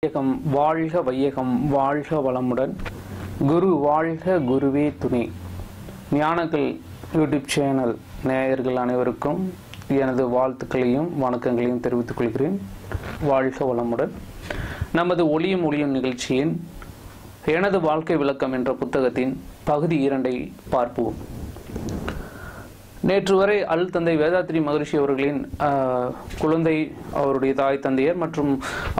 வையகம் வாழ்க வையகம் வாழ்க வளமுடன். குரு வாழ்க குருவே துணை. ஞானங்கள் யூடியூப் சேனல் நேயர்கள் அனைவருக்கும் எனது வாழ்த்துக்களையும் வணக்கங்களையும் தெரிவித்துக் கொள்கிறேன். வாழ்க வளமுடன். நமது ஒளியும் ஒளியும் நிகழ்ச்சியின் எனது வாழ்க்கை விளக்கம் என்ற புத்தகத்தின் பகுதி இரண்டை பார்ப்போம். நேற்று வரை அல் தந்தை வேதாத்ரி மகரிஷி அவர்களின் குழந்தை அவருடைய தாய் தந்தையர் மற்றும்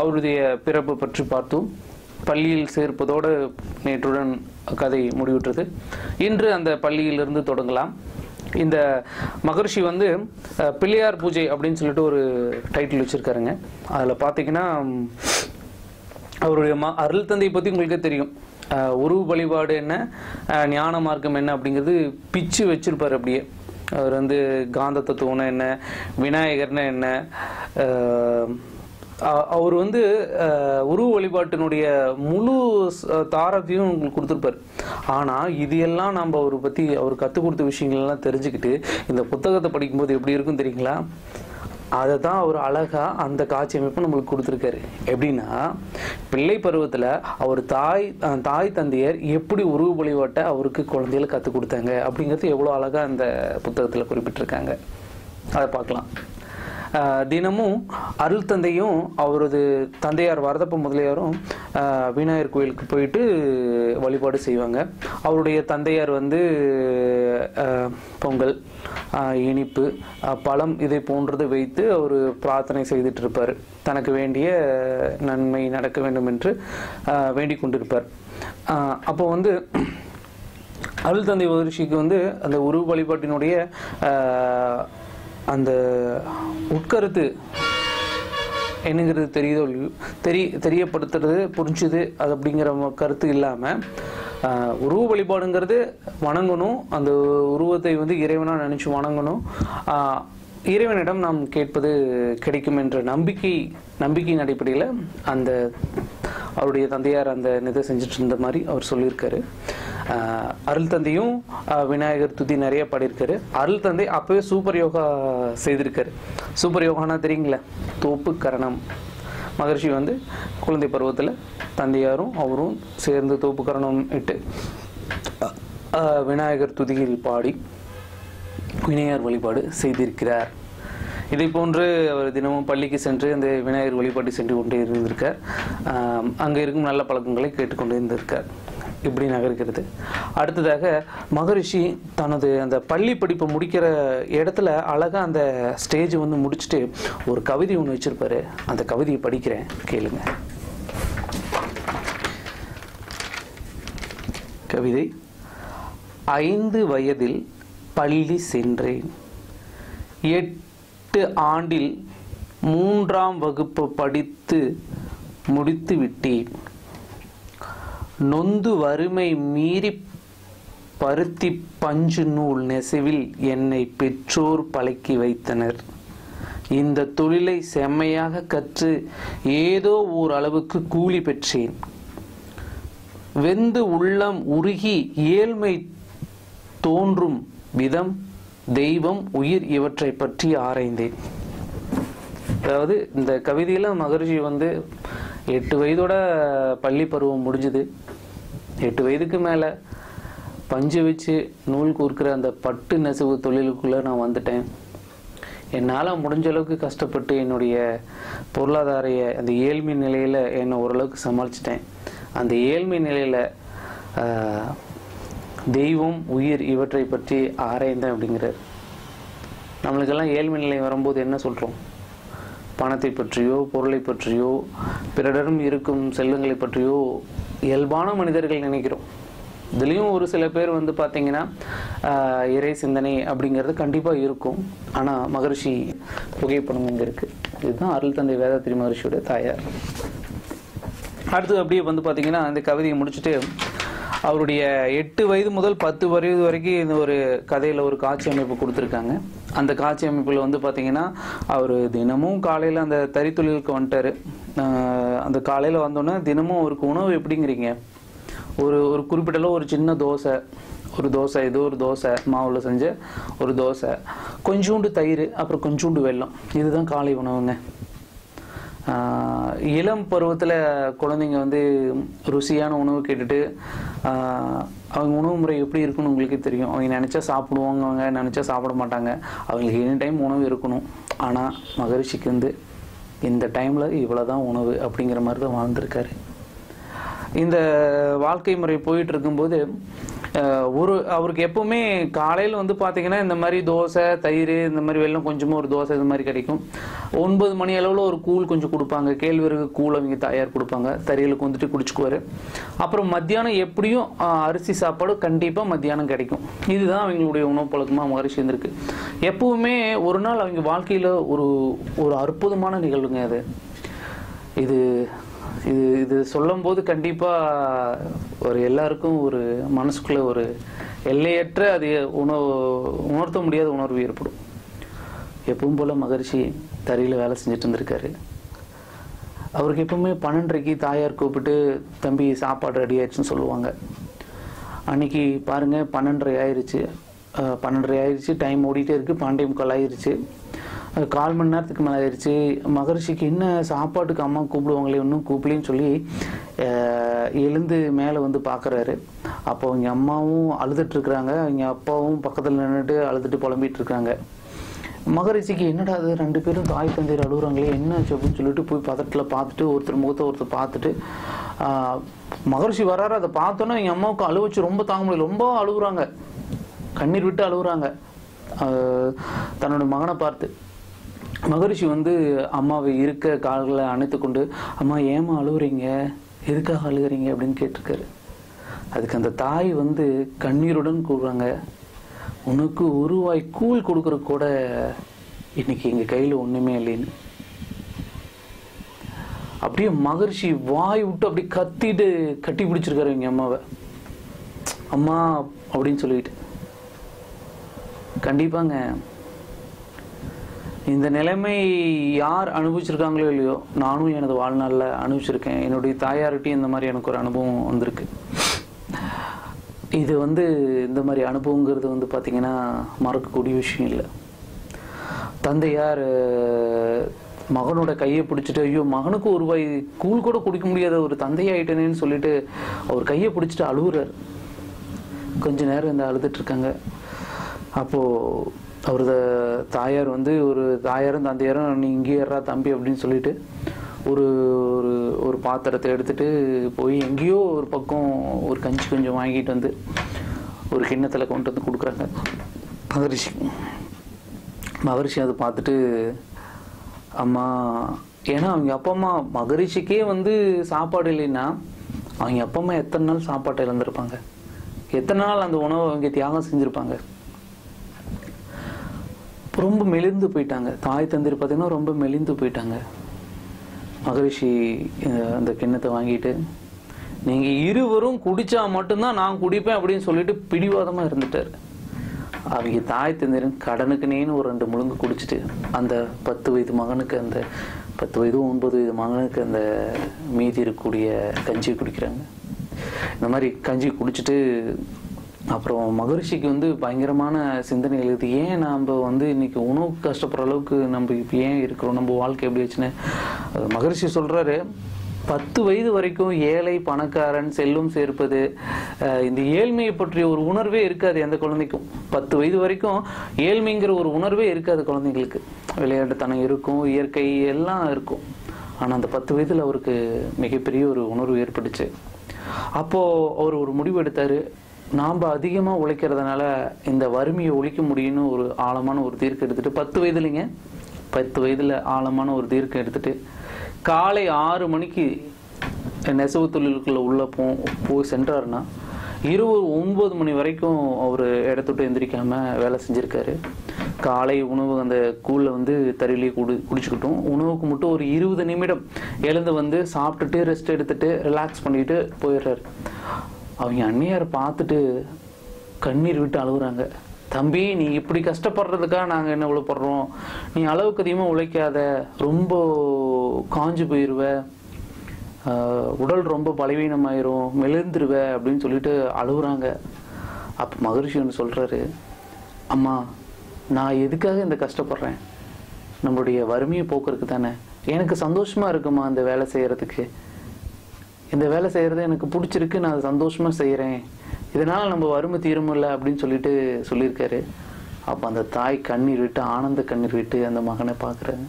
அவருடைய பிறப்பு பற்றி பார்த்தோம். பள்ளியில் சேர்ப்பதோடு நேற்றுடன் கதை முடிவுற்றது. இன்று அந்த பள்ளியிலிருந்து தொடங்கலாம். இந்த மகரிஷி வந்து பிள்ளையார் பூஜை அப்படின்னு சொல்லிட்டு ஒரு டைட்டில் வச்சுருக்காருங்க. அதில் பார்த்தீங்கன்னா அவருடைய ம அருள் தந்தை பற்றி உங்களுக்கே தெரியும். உருவு வழிபாடு என்ன ஞான மார்க்கம் என்ன அப்படிங்கிறது பிச்சு வச்சிருப்பார் அப்படியே. அவர் வந்து காந்த தத்துவம்னா என்ன விநாயகர்னா என்ன அவர் வந்து உருவ வழிபாட்டினுடைய முழு தாரத்தையும் உங்களுக்கு கொடுத்துருப்பார். ஆனால் இது எல்லாம் நம்ம அவரை பற்றி அவர் கற்றுக் கொடுத்த விஷயங்கள்லாம் தெரிஞ்சுக்கிட்டு இந்த புத்தகத்தை படிக்கும்போது எப்படி இருக்கும் தெரியுங்களா? அதை தான் அவர் அழகாக அந்த காட்சி அமைப்பு நம்மளுக்கு கொடுத்துருக்காரு. எப்படின்னா பிள்ளை பருவத்தில் அவர் தாய் தாய் தந்தையர் எப்படி உருவு வழிபாட்டை அவருக்கு குழந்தைகளை கற்றுக் கொடுத்தாங்க அப்படிங்கிறது எவ்வளோ அழகாக அந்த புத்தகத்தில் குறிப்பிட்டிருக்காங்க. அதை பார்க்கலாம். தினமும் அருள் தந்தையும் அவரது தந்தையார் வரதப்ப முதலியாரும் விநாயகர் கோயிலுக்கு போயிட்டு வழிபாடு செய்வாங்க. அவருடைய தந்தையார் வந்து பொங்கல் இனிப்பு பழம் இதை போன்றது வைத்து அவர் பிரார்த்தனை செய்துட்டு இருப்பார் தனக்கு வேண்டிய நன்மை நடக்க வேண்டும் என்று வேண்டிக் கொண்டிருப்பார். அப்போ வந்து அருள் தந்தை மகரிஷிக்கு வந்து அந்த உருவ வழிபாட்டினுடைய அந்த உட்கருத்து என்னங்கிறது தெரியுதோ தெரிய தெரியப்படுத்துறது புரிஞ்சுது அது அப்படிங்கிற ம- கருத்து இல்லாமல் உருவ வழிபாடுங்கிறது வணங்கணும். அந்த உருவத்தை வந்து இறைவனாக நினச்சி வணங்கணும். இறைவனிடம் நாம் கேட்பது கிடைக்கும் என்ற நம்பிக்கை நம்பிக்கையின் அடிப்படையில் அந்த அவருடைய தந்தையார் அந்த இதை செஞ்சுட்டு இருந்த மாதிரி அவர் சொல்லியிருக்காரு. அருள் தந்தையும் விநாயகர் துதி நிறைய பாடியிருக்காரு. அருள் தந்தை அப்பவே சூப்பர் யோகா செய்திருக்காரு. சூப்பர் யோகானா தெரியுங்களா? தோப்பு கரணம். மகர்ஷி வந்து குழந்தை பருவத்தில் தந்தையாரும் அவரும் சேர்ந்து தோப்பு கரணம் இட்டு விநாயகர் துதியில் பாடி விநாயகர் வழிபாடு செய்திருக்கிறார். இதை போன்று அவர் தினமும் பள்ளிக்கு சென்று அந்த விநாயகர் வழிபாடு சென்று கொண்டே இருந்திருக்கார். அங்கே இருக்கும் நல்ல பழக்கங்களை கேட்டுக்கொண்டே இருந்திருக்கார். இப்படி நகர்கிறது. அடுத்ததாக மகரிஷி தனது அந்த பள்ளி படிப்பை முடிக்கிற இடத்துல அழகா அந்த ஸ்டேஜ் வந்து முடிச்சுட்டு ஒரு கவிதை ஒன்று வச்சிருப்பாரு. அந்த கவிதையை படிக்கிறேன். கேளுங்க. கவிதை ஐந்து வயதில் பள்ளி சென்றேன். எட்டு ஆண்டில் மூன்றாம் வகுப்பு படித்து முடித்து விட்டேன். நொந்து வறுமை மீறி பருத்தி பஞ்சு நூல் நெசவில் என்னை பெற்றோர் பழக்கி வைத்தனர். இந்த தொழிலை செம்மையாக கற்று ஏதோ ஓரளவுக்கு கூலி பெற்றேன். வெந்து உள்ளம் உருகி ஏழ்மை தோன்றும் விதம் தெய்வம் உயிர் இவற்றை பற்றி ஆராய்ந்தேன். அதாவது இந்த கவிதையில மகரிஷி வந்து எட்டு வயதோட பள்ளி பருவம் முடிஞ்சுது. எட்டு வயதுக்கு மேலே பஞ்சு வச்சு நூல் கூர்க்கிற அந்த பட்டு நெசவு தொழிலுக்குள்ளே நான் வந்துட்டேன். என்னால் முடிஞ்ச அளவுக்கு கஷ்டப்பட்டு என்னுடைய பொருளாதாரைய அந்த ஏழ்மை நிலையில் என்னை ஓரளவுக்கு சமாளிச்சிட்டேன். அந்த ஏழ்மை நிலையில் தெய்வம் உயிர் இவற்றை பற்றி ஆராய்ந்தேன் அப்படிங்கிறார். நம்மளுக்கெல்லாம் ஏழ்மை நிலை வரும்போது என்ன சொல்கிறோம் பணத்தை பற்றியோ பொருளை பற்றியோ பிறரிடம் இருக்கும் செல்வங்களை பற்றியோ இயல்பான மனிதர்கள் நினைக்கிறோம். இதுலேயும் ஒரு சில பேர் வந்து பார்த்தீங்கன்னா ஆஹ், இறை சிந்தனை அப்படிங்கிறது கண்டிப்பாக இருக்கும். ஆனால் மகரிஷி புகைப்படம் இங்கே இருக்குது இதுதான் அருள் தந்தை வேதாத்திரி மகரிஷியோட தாயார். அடுத்து அப்படியே வந்து பார்த்தீங்கன்னா இந்த கவிதையை முடிச்சுட்டு அவருடைய எட்டு வயது முதல் பத்து வயது வரைக்கும் இந்த ஒரு கதையில் ஒரு காட்சி அமைப்பு கொடுத்துருக்காங்க. அந்த காட்சி அமைப்பில் வந்து பார்த்தீங்கன்னா அவர் தினமும் காலையில் அந்த தறி தொழிலுக்கு வந்துட்டாரு. அந்த காலையில் வந்தோன்னே தினமும் அவருக்கு உணவு எப்படிங்கிறீங்க? ஒரு ஒரு குறிப்பிட்டளவு ஒரு சின்ன தோசை ஒரு தோசை ஏதோ ஒரு தோசை மாவில் செஞ்ச ஒரு தோசை கொஞ்சோண்டு தயிர் அப்புறம் கொஞ்சோண்டு வெல்லம். இதுதான் காலை உணவுங்க. இளம் பருவத்தில் குழந்தைங்க வந்து ருசியான உணவு கேட்டுட்டு அவங்க உணவு முறை எப்படி இருக்குன்னு உங்களுக்கே தெரியும். அவங்க நினச்சா சாப்பிடுவாங்க அவங்க நினச்சா சாப்பிட மாட்டாங்க. அவங்களுக்கு எனி டைம் உணவு இருக்கணும். ஆனால் மகரிஷிக்கு வந்து இந்த டைமில் இவ்வளோ தான் உணவு அப்படிங்கிற மாதிரி தான் வாழ்ந்திருக்காரு. இந்த வாழ்க்கை முறை போயிட்டு இருக்கும்போது ஒரு அவருக்கு எப்பவுமே காலையில் வந்து பார்த்தீங்கன்னா இந்த மாதிரி தோசை தயிர் இந்த மாதிரி வெள்ளம் கொஞ்சமாக ஒரு தோசை இது மாதிரி கிடைக்கும். ஒன்பது மணி அளவில் ஒரு கூழ் கொஞ்சம் கொடுப்பாங்க. கேழ்வரகு கூழ் அவங்க தயார் கொடுப்பாங்க. தறியலுக்கு வந்துட்டு குடிச்சுக்குவார். அப்புறம் மத்தியானம் எப்படியும் அரிசி சாப்பாடு கண்டிப்பாக மத்தியானம் கிடைக்கும். இதுதான் அவங்களுடைய உணவு பழக்கமாக மகரிஷி இருந்திருக்கு எப்பவுமே ஒரு நாள் அவங்க வாழ்க்கையில் ஒரு ஒரு அற்புதமான நிகழ்வுங்க அது. இது இது இது சொல்லும்போது கண்டிப்பாக ஒரு எல்லாருக்கும் ஒரு மனசுக்குள்ள ஒரு எல்லையற்ற அது உணவு உணர்த்த முடியாத உணர்வு ஏற்படும். எப்பவும் போல் மகரிஷி தறியில் வேலை செஞ்சுட்டு இருந்திருக்காரு. அவருக்கு எப்பவுமே பன்னெண்டரைக்கு தாயார் கூப்பிட்டு தம்பி சாப்பாடு ரெடி ஆயிடுச்சுன்னு சொல்லுவாங்க. அன்னைக்கு பாருங்கள் பன்னெண்டரை ஆயிடுச்சு பன்னெண்டரை ஆயிடுச்சு டைம் ஓடிட்டே இருக்குது பன்னெண்டே முக்கால் ஆயிடுச்சு கால் மணி நேரத்துக்கு மேலே ஆயிடுச்சு மகரிஷிக்கு என்ன சாப்பாட்டுக்கு அம்மா கூப்பிடுவாங்களே இன்னும் கூப்பிடலன்னு சொல்லி எழுந்து மேலே வந்து பார்க்குறாரு அப்போ அவங்க அம்மாவும் அழுதுட்டுருக்குறாங்க அவங்க அப்பாவும் பக்கத்தில் நின்றுட்டு அழுதுட்டு புலம்பிகிட்டு இருக்காங்க. மகரிஷிக்கு என்னடா அது ரெண்டு பேரும் தாய் தந்தையர் அழுகுறாங்களே என்ன அப்படின்னு சொல்லிட்டு போய் பதட்டில் பார்த்துட்டு ஒருத்தர் முகத்தை ஒருத்தர் பார்த்துட்டு மகரிஷி வராரு அதை பார்த்தோன்னே எங்கள் அம்மாவுக்கு அழுவச்சு ரொம்ப தாங்க முடியல. ரொம்ப அழுகுறாங்க கண்ணீர் விட்டு அழுகுறாங்க தன்னோட மகனை பார்த்து. மகரிஷி வந்து அம்மாவை இருக்க கால்களை அணைத்து கொண்டு அம்மா ஏமா அழுகுறீங்க? எதுக்காக அழுகுறீங்க? அப்படின்னு கேட்டிருக்காரு. அதுக்கு அந்த தாய் வந்து கண்ணீருடன் கூடுறாங்க உனக்கு உருவாய் கூழ் கொடுக்கற கூட இன்னைக்கு எங்க கையில ஒண்ணுமே இல்லைன்னு. அப்படியே மகர்ஷி வாய் விட்டு அப்படியே கத்திட்டு கட்டி பிடிச்சிருக்காரு எங்க அம்மாவை. அம்மா அப்படின்னு சொல்லிட்டு. கண்டிப்பாங்க இந்த நிலைமை யார் அனுபவிச்சிருக்காங்களோ இல்லையோ நானும் எனது வாழ்நாளில் அனுபவிச்சிருக்கேன். என்னுடைய தாயார்கிட்டையும் இந்த மாதிரி எனக்கு ஒரு அனுபவம் வந்திருக்கு. இது வந்து இந்த மாதிரி அனுபவங்கிறது வந்து பார்த்திங்கன்னா மறக்கக்கூடிய விஷயம் இல்லை. தந்தையார் மகனோட கையை பிடிச்சிட்டு ஐயோ மகனுக்கு ஒரு ரூபாய் கூழ் கூட குடிக்க முடியாத ஒரு தந்தையாயிட்டனேன்னு சொல்லிட்டு அவர் கையை பிடிச்சிட்டு அழுகுறாரு. கொஞ்ச நேரம் இந்த அழுதுட்டு இருக்காங்க. அப்போது அவரது தாயார் வந்து ஒரு தாயாரும் தந்தையாரும் நீ இங்கே ஏறா தம்பி அப்படின்னு சொல்லிட்டு ஒரு ஒரு ஒரு பாத்திரத்தை எடுத்துட்டு போய் எங்கேயோ ஒரு பக்கம் ஒரு கஞ்சி கொஞ்சம் வாங்கிட்டு வந்து ஒரு கிண்ணத்தில் கொண்டு வந்து கொடுக்குறாங்க. மகரிஷி. மகரிஷி அதை பார்த்துட்டு அம்மா ஏன்னா அவங்க அப்பா அம்மா மகரிஷிக்கே வந்து சாப்பாடு இல்லைன்னா அவங்க அப்பா அம்மா எத்தனை நாள் சாப்பாட்டை இழந்திருப்பாங்க? எத்தனை நாள் அந்த உணவை அவங்க தியாகம் செஞ்சுருப்பாங்க? ரொம்ப மெலிந்து போயிட்டாங்க. தாய் தந்திரி பார்த்தீங்கன்னா ரொம்ப மெலிந்து போயிட்டாங்க. மகரிஷி அந்த கிண்ணத்தை வாங்கிட்டு நீங்கள் இருவரும் குடித்தா மட்டும்தான் நான் குடிப்பேன் அப்படின்னு சொல்லிட்டு பிடிவாதமாக இருந்துட்டாரு. அவங்க தாய் தந்தையரும் கடனுக்குனேன்னு ஒரு ரெண்டு முழுங்கு குடிச்சிட்டு அந்த பத்து வயது மகனுக்கு அந்த பத்து வயது ஒன்பது வயது மகனுக்கு அந்த மீதி இருக்கக்கூடிய கஞ்சி குடிக்கிறாங்க. இந்த மாதிரி கஞ்சி குடிச்சிட்டு அப்புறம் மகரிஷிக்கு வந்து பயங்கரமான சிந்தனை எழுது ஏன் நாம் வந்து இன்னைக்கு உணவு கஷ்டப்படுற அளவுக்கு நம்ம இப்போ ஏன் இருக்கிறோம்? நம்ம வாழ்க்கை எப்படி வச்சுன்னு மகரிஷி சொல்கிறாரு பத்து வயது வரைக்கும் ஏழை பணக்காரன் செல்வம் சேர்ப்பது இந்த ஏழ்மையை பற்றிய ஒரு உணர்வே இருக்காது எந்த குழந்தைக்கும். பத்து வயது வரைக்கும் ஏழ்மைங்கிற ஒரு உணர்வே இருக்காது குழந்தைங்களுக்கு. விளையாட்டுத்தனம் இருக்கும் இயற்கை எல்லாம் இருக்கும். ஆனால் அந்த பத்து வயதில் அவருக்கு மிகப்பெரிய ஒரு உணர்வு ஏற்பட்டுச்சு. அப்போது அவர் ஒரு முடிவு எடுத்தார். நாம் அதிகமாக உழைக்கிறதுனால இந்த வறுமையை ஒழிக்க முடியும்னு ஒரு ஆழமான ஒரு தீர்க்கு எடுத்துட்டு பத்து வயதுலைங்க பத்து வயதில் ஆழமான ஒரு தீர்க்கம் எடுத்துகிட்டு காலை ஆறு மணிக்கு நெசவு தொழிலுக்குள்ளே உள்ளே போ போய் சென்றாருன்னா இருபது ஒம்பது மணி வரைக்கும் அவர் இடத்துட்டு எந்திரிக்காமல் வேலை செஞ்சுருக்காரு. காலை உணவு அந்த கூழில் வந்து தறியிலே குடி குடிச்சுக்கிட்டோம். உணவுக்கு மட்டும் ஒரு இருபது நிமிடம் எழுந்து வந்து சாப்பிட்டுட்டு ரெஸ்ட் எடுத்துகிட்டு ரிலாக்ஸ் பண்ணிக்கிட்டு போயிடுறாரு. அவங்க அன்னையார் பார்த்துட்டு கண்ணீர் விட்டு அழுகுறாங்க. தம்பி நீ இப்படி கஷ்டப்படுறதுக்காக நாங்கள் என்ன உழைப்படுறோம் படுறோம்? நீ அளவுக்கு அதிகமாக உழைக்காத ரொம்ப காஞ்சு போயிடுவ உடல் ரொம்ப பலவீனமாயிரும் மெலிந்துருவ அப்படின்னு சொல்லிட்டு அழுகுறாங்க. அப்போ மகரிஷி ஒன்று சொல்கிறாரு அம்மா நான் எதுக்காக இந்த கஷ்டப்படுறேன்? நம்மளுடைய வறுமையை போக்குறதுக்கு தானே. எனக்கு சந்தோஷமாக இருக்குமா அந்த வேலை செய்கிறதுக்கு இந்த வேலை செய்கிறது எனக்கு பிடிச்சிருக்கு நான் அதை செய்கிறேன் இதனால் நம்ம வறுமை தீருமில்ல அப்படின்னு சொல்லிட்டு சொல்லியிருக்காரு. அப்போ அந்த தாய் கண்ணீர் விட்டு ஆனந்த கண்ணீர் விட்டு அந்த மகனை பார்க்குறாங்க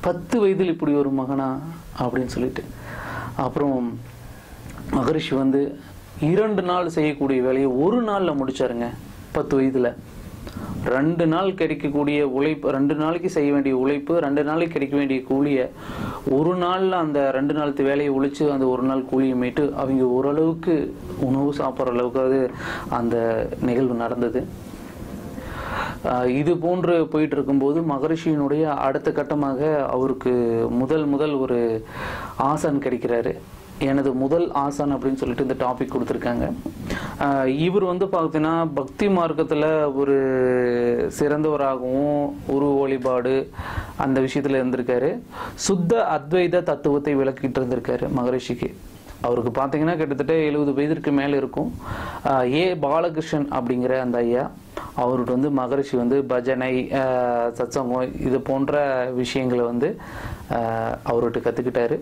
பத்து வயதில் இப்படி ஒரு மகனா அப்படின்னு சொல்லிட்டு. அப்புறம் மகரிஷி வந்து இரண்டு நாள் செய்யக்கூடிய வேலையை ஒரு நாளில் முடிச்சாருங்க பத்து வயதில். ரெண்டு நாள் கிடைக்கக்கூடிய உழைப்பு ரெண்டு நாளைக்கு செய்ய வேண்டிய உழைப்பு ரெண்டு நாளைக்கு கிடைக்க வேண்டிய கூலியை ஒரு நாளில் அந்த ரெண்டு நாளத்து வேலையை ஒழிச்சு அந்த ஒரு நாள் கூலியை மீட்டு அவங்க ஓரளவுக்கு உணவு சாப்பிட்ற அளவுக்காவது அந்த நிகழ்வு நடந்தது. இது போன்று போயிட்டு இருக்கும்போது மகரிஷியினுடைய அடுத்த கட்டமாக அவருக்கு முதல் முதல் ஒரு ஆசான் கிடைக்கிறாரு. எனது முதல் ஆசான் அப்படின்னு சொல்லிட்டு இந்த டாபிக் கொடுத்துருக்காங்க. இவர் வந்து பார்த்தீங்கன்னா பக்தி மார்க்கத்தில் ஒரு சிறந்தவராகவும் உருவ வழிபாடு அந்த விஷயத்தில் இருந்திருக்காரு. சுத்த அத்வைத தத்துவத்தை விளக்கிட்டு இருந்திருக்காரு மகரிஷிக்கு. அவருக்கு பார்த்தீங்கன்னா கிட்டத்தட்ட எழுபது வயதிற்கு மேலே இருக்கும். ஏ பாலகிருஷ்ணன் அப்படிங்கிற அந்த ஐயா. அவர்கிட்ட வந்து மகரிஷி வந்து பஜனை ஆஹ் சத்சங்கம் இது போன்ற விஷயங்களை வந்து அவர்கிட்ட கற்றுக்கிட்டாரு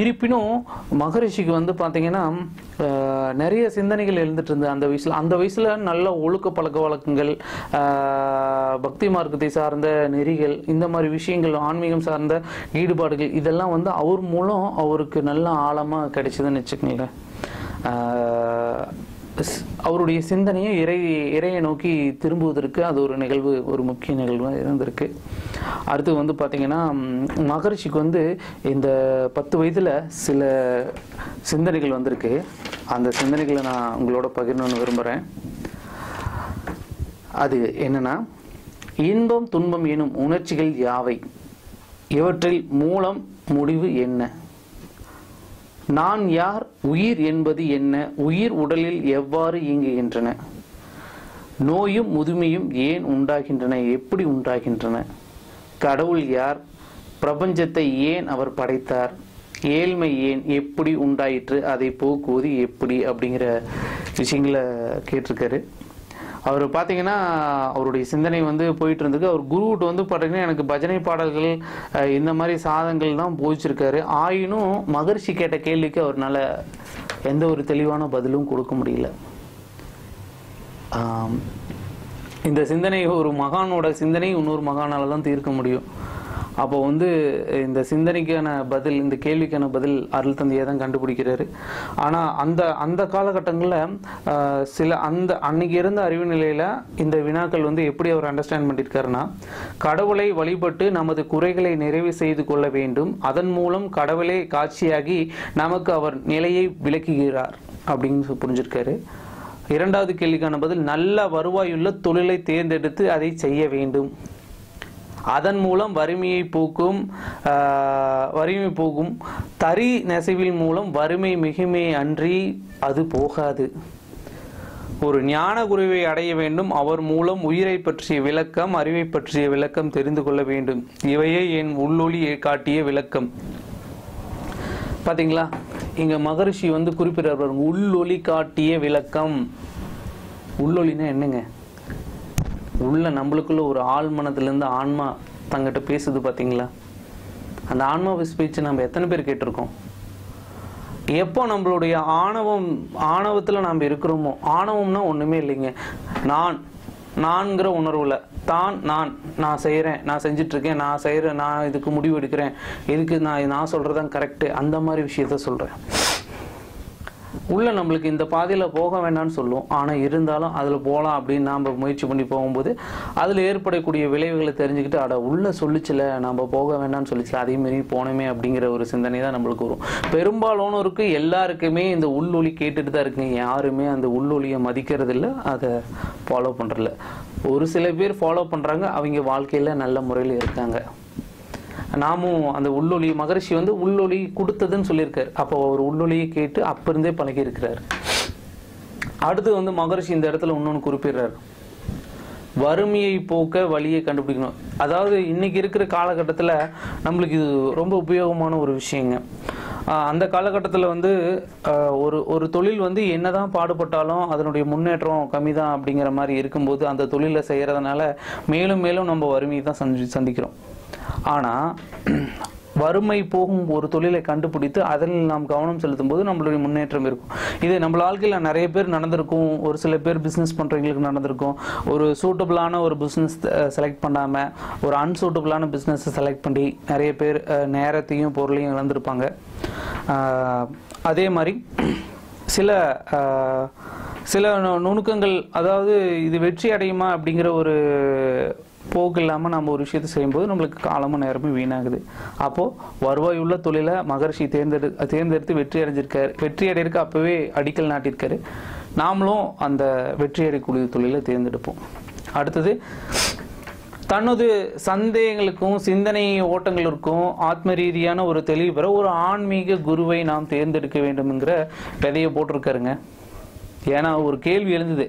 இருப்பினும் மகரிஷிக்கு வந்து பார்த்தீங்கன்னா நிறைய சிந்தனைகள் எழுந்துட்டு இருந்தது. அந்த வயசில் அந்த வயசில் நல்ல ஒழுக்க பழக்க வழக்கங்கள் பக்தி மார்க்கத்தை சார்ந்த நெறிகள் இந்த மாதிரி விஷயங்கள் ஆன்மீகம் சார்ந்த ஈடுபாடுகள் இதெல்லாம் வந்து அவர் மூலம் அவருக்கு நல்ல ஆழமாக கிடைச்சதுன்னு வச்சுக்கோங்களேன். அவருடைய சிந்தனையை இறை இறையை நோக்கி திரும்புவதற்கு அது ஒரு நிகழ்வு ஒரு முக்கிய நிகழ்வாக இருந்திருக்கு. அடுத்து வந்து பார்த்தீங்கன்னா மகரிஷிக்கு வந்து இந்த பத்து வயதில் சில சிந்தனைகள் வந்திருக்கு. அந்த சிந்தனைகளை நான் உங்களோட பகிரணும்னு விரும்புகிறேன் அது என்னென்னா இன்பம் துன்பம் எனும் உணர்ச்சிகள் யாவை? இவற்றில் மூலம் முடிவு என்ன? நான் யார்? உயிர் என்பது என்ன? உயிர் உடலில் எவ்வாறு இயங்குகின்றன? நோயும் முதுமையும் ஏன் உண்டாகின்றன? எப்படி உண்டாகின்றன? கடவுள் யார்? பிரபஞ்சத்தை ஏன் அவர் படைத்தார்? ஏழ்மை ஏன் எப்படி உண்டாயிற்று? அதை போக்குவது எப்படி? அப்படிங்கிற விஷயங்களை கேட்டிருக்காரு. அவர் பார்த்தீங்கன்னா அவருடைய சிந்தனை வந்து போயிட்டு இருந்திருக்கு அவர் குருவிட்டு வந்து பார்த்தீங்கன்னா எனக்கு பஜனை பாடல்கள் இந்த மாதிரி சாதங்கள் தான் போதிச்சிருக்காரு. ஆயினும் மகர்ஷி கேட்ட கேள்விக்கு அவர்னால எந்த ஒரு தெளிவான பதிலும் கொடுக்க முடியல. இந்த சிந்தனை ஒரு மகானோட சிந்தனை இன்னொரு மகானால தான் தீர்க்க முடியும். அப்போ வந்து இந்த சிந்தனைக்கான பதில் இந்த கேள்விக்கான பதில் அருள் தந்தையை தான் கண்டுபிடிக்கிறாரு. ஆனால் அந்த அந்த காலகட்டங்களில் சில அந்த அன்னைக்கு இருந்த அறிவு நிலையில் இந்த வினாக்கள் வந்து எப்படி அவர் அண்டர்ஸ்டாண்ட் பண்ணியிருக்காருன்னா கடவுளை வழிபட்டு நமது குறைகளை நிறைவு செய்து கொள்ள வேண்டும். அதன் மூலம் கடவுளே காட்சியாகி நமக்கு அவர் நிலையை விளக்குகிறார் அப்படின்னு புரிஞ்சிருக்காரு. இரண்டாவது கேள்விக்கான பதில் நல்ல வருவாயுள்ள தொழிலை தேர்ந்தெடுத்து அதை செய்ய வேண்டும். அதன் மூலம் வறுமையை போக்கும் வறுமை போகும் தறி நெசவின் மூலம் வறுமை மிகுமே அன்றி அது போகாது. ஒரு ஞான குருவை அடைய வேண்டும். அவர் மூலம் உயிரை பற்றிய விளக்கம் அறிவை பற்றிய விளக்கம் தெரிந்து கொள்ள வேண்டும். இவையே என் உள்ளொளி காட்டிய விளக்கம். பார்த்தீங்களா இங்கே மகரிஷி வந்து குறிப்பிடுறார் உள்ளொளி காட்டிய விளக்கம். உள்ளொளினா என்னங்க? உள்ள நம்மளுக்குள்ள ஒரு ஆள் மனதிலிருந்து ஆன்மா தங்கிட்ட பேசுது பார்த்தீங்களா அந்த ஆன்மாவை ஸ்பீச் நம்ம எத்தனை பேர் கேட்டிருக்கோம்? எப்போ நம்மளுடைய ஆணவம் ஆணவத்தில் நாம் இருக்கிறோமோ ஆணவம்னா ஒன்றுமே இல்லைங்க. நான் நான்கிற உணர்வில் தான் நான் நான் செய்கிறேன் நான் செஞ்சிட்ருக்கேன் நான் செய்கிறேன் நான் இதுக்கு முடிவு எடுக்கிறேன் இதுக்கு நான் நான் சொல்கிறது தான் கரெக்டு அந்த மாதிரி விஷயத்த சொல்கிறேன் உள்ள நம்மளுக்கு இந்த பாதையில் போக வேண்டாம்னு சொல்லுவோம் ஆனால் இருந்தாலும் அதில் போகலாம் அப்படின்னு நாம் முயற்சி பண்ணி போகும்போது அதில் ஏற்படக்கூடிய விளைவுகளை தெரிஞ்சுக்கிட்டு அட உள்ள சொல்லிச்சில நம்ம போக வேண்டாம்னு சொல்லிச்சில அதே போனோமே அப்படிங்கிற ஒரு சிந்தனை தான் நம்மளுக்கு வரும். பெரும்பாலானோருக்கு எல்லாருக்குமே இந்த உள்ளொலி கேட்டுட்டு தான் இருக்குங்க. யாருமே அந்த உள்ளொலியை மதிக்கிறது இல்ல அதை ஃபாலோ பண்ணுறல ஒரு சில பேர் ஃபாலோ பண்ணுறாங்க அவங்க வாழ்க்கையில் நல்ல முறையில் இருக்காங்க. நாமும் அந்த உள்ளொலி மகரிஷி வந்து உள்ளொலி கொடுத்ததுன்னு சொல்லியிருக்காரு. அப்போ அவர் உள்ளொலியை கேட்டு அப்ப இருந்தே பழகி இருக்கிறார். அடுத்து வந்து மகரிஷி இந்த இடத்துல இன்னொன்று குறிப்பிடுறாரு. வறுமையை போக்க வழியை கண்டுபிடிக்கணும். அதாவது இன்னைக்கு இருக்கிற காலகட்டத்தில் நம்மளுக்கு இது ரொம்ப உபயோகமான ஒரு விஷயங்க. ஆஹ் அந்த காலகட்டத்தில் வந்து ஆஹ் ஒரு ஒரு தொழில் வந்து என்னதான் பாடுபட்டாலும் அதனுடைய முன்னேற்றம் கம்மி தான் அப்படிங்கிற மாதிரி இருக்கும்போது அந்த தொழிலை செய்கிறதுனால மேலும் மேலும் நம்ம வறுமையை தான் சந்தி சந்திக்கிறோம். ஆனால் வறுமை போகும் ஒரு தொழிலை கண்டுபிடித்து அதில் நாம் கவனம் செலுத்தும் போது நம்மளுடைய முன்னேற்றம் இருக்கும். இது நம்மள வாழ்க்கையில் நிறைய பேர் நடந்திருக்கும். ஒரு சில பேர் பிஸ்னஸ் பண்ணுறவங்களுக்கு நடந்திருக்கும். ஒரு சூட்டபிளான ஒரு பிஸ்னஸ் செலக்ட் பண்ணாமல் ஒரு அன்சூட்டபிளான பிஸ்னஸை செலக்ட் பண்ணி நிறைய பேர் நேரத்தையும் பொருளையும் இழந்திருப்பாங்க. அதே மாதிரி சில சில நு- நுணுக்கங்கள் அதாவது இது வெற்றி அடையுமா அப்படிங்கிற ஒரு போக்கு இல்லாமல் நம்ம ஒரு விஷயத்தை செய்யும்போது நம்மளுக்கு காலமும் நேரமும் வீணாகுது. அப்போது வருவாய் உள்ள தொழிலை மகர்ஷி தேர்ந்தெடு தேர்ந்தெடுத்து வெற்றி அடைஞ்சிருக்காரு. வெற்றி அடையிறதுக்கு அப்போவே அடிக்கல் நாட்டியிருக்காரு. நாமளும் அந்த வெற்றி அடையக்கூடிய தொழிலை தேர்ந்தெடுப்போம். அடுத்தது தனது சந்தேகங்களுக்கும் சிந்தனை ஓட்டங்களுக்கும் ஆத்ம ரீதியான ஒரு தெளிவு பெற ஒரு ஆன்மீக குருவை நாம் தேர்ந்தெடுக்க வேண்டும்ங்கிற விதையை போட்டிருக்காருங்க. ஏன்னா ஒரு கேள்வி எழுந்தது.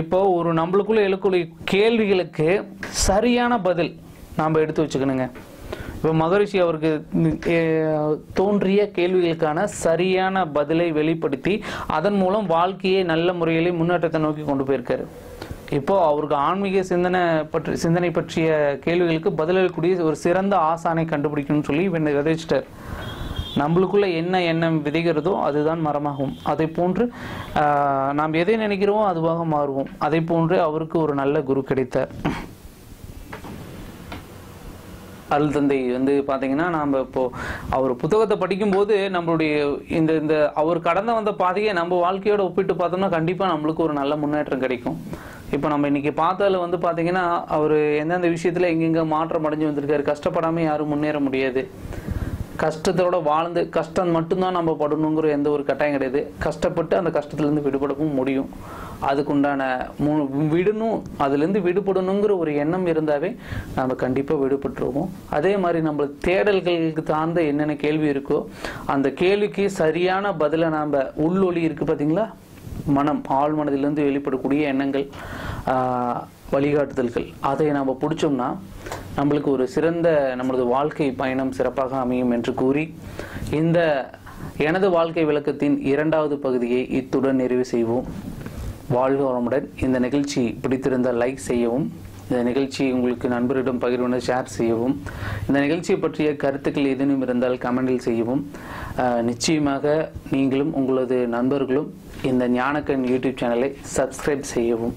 இப்போ ஒரு நம்மளுக்குள்ள எழுக்கூடிய கேள்விகளுக்கு சரியான பதில் நாம் எடுத்து வச்சுக்கணுங்க. இப்போ மகரிஷி அவருக்கு தோன்றிய கேள்விகளுக்கான சரியான பதிலை வெளிப்படுத்தி அதன் மூலம் வாழ்க்கையை நல்ல முறையிலே முன்னேற்றத்தை நோக்கி கொண்டு போயிருக்காரு. இப்போ அவருக்கு ஆன்மீக சிந்தனை பற்றி சிந்தனை பற்றிய கேள்விகளுக்கு பதிலளிக்கக்கூடிய ஒரு சிறந்த ஆசானை கண்டுபிடிக்கணும்னு சொல்லி இவன் விதைச்சிட்டார். நம்மளுக்குள்ள என்ன எண்ணம் விதைகிறதோ அதுதான் மரமாகும். அதை போன்று நாம் எதை நினைக்கிறோமோ அதுவாக மாறுவோம். அதை போன்று அவருக்கு ஒரு நல்ல குரு கிடைத்தார் அருள் தந்தை வந்து பார்த்தீங்கன்னா நாம் இப்போ அவர் புத்தகத்தை படிக்கும்போது நம்மளுடைய இந்த இந்த அவர் கடந்து வந்த பாதையை நம்ம வாழ்க்கையோட ஒப்பிட்டு பார்த்தோம்னா கண்டிப்பாக நம்மளுக்கு ஒரு நல்ல முன்னேற்றம் கிடைக்கும். இப்போ நம்ம இன்றைக்கி பார்த்ததில் வந்து பார்த்தீங்கன்னா அவர் எந்தெந்த விஷயத்தில் எங்கெங்க மாற்றம் அடைஞ்சு வந்திருக்காரு கஷ்டப்படாமல் யாரும் முன்னேற முடியாது. கஷ்டத்தோட வாழ்ந்து கஷ்டம் மட்டும்தான் நம்ம படணுங்கிற எந்த ஒரு கட்டாயம் கிடையாது. கஷ்டப்பட்டு அந்த கஷ்டத்துலேருந்து விடுபடவும் முடியும். அதுக்குண்டான மு- விடணும் அதுலேருந்து விடுபடணுங்கிற ஒரு எண்ணம் இருந்தாவே நம்ம கண்டிப்பாக விடுபட்டுருவோம். அதே மாதிரி நம்ம தேடல்களுக்கு தாழ்ந்த என்னென்ன கேள்வி இருக்கோ அந்த கேள்விக்கு சரியான பதிலை நாம் உள்ளொளி இருக்குது பார்த்தீங்களா மனம் ஆழ் மனதிலிருந்து வெளிப்படக்கூடிய எண்ணங்கள். வழிகாட்டுதல்கள். அதை நம்ம பிடிச்சோம்னா நம்மளுக்கு ஒரு சிறந்த நமது வாழ்க்கை பயணம் சிறப்பாக அமையும் என்று கூறி இந்த எனது வாழ்க்கை விளக்கத்தின் இரண்டாவது பகுதியை இத்துடன் நிறைவு செய்வோம். வாழ்க வளமுடன். இந்த நிகழ்ச்சி பிடித்திருந்தால் லைக் செய்யவும் இந்த நிகழ்ச்சி உங்களுக்கு நண்பரிடம் பகிர்வுன ஷேர் செய்யவும் இந்த நிகழ்ச்சியை பற்றிய கருத்துக்கள் ஏதேனும் இருந்தால் கமெண்டில் செய்யவும். நிச்சயமாக நீங்களும் உங்களது நண்பர்களும் இந்த ஞானக்கண் யூடியூப் சேனலை சப்ஸ்கிரைப் செய்யவும்.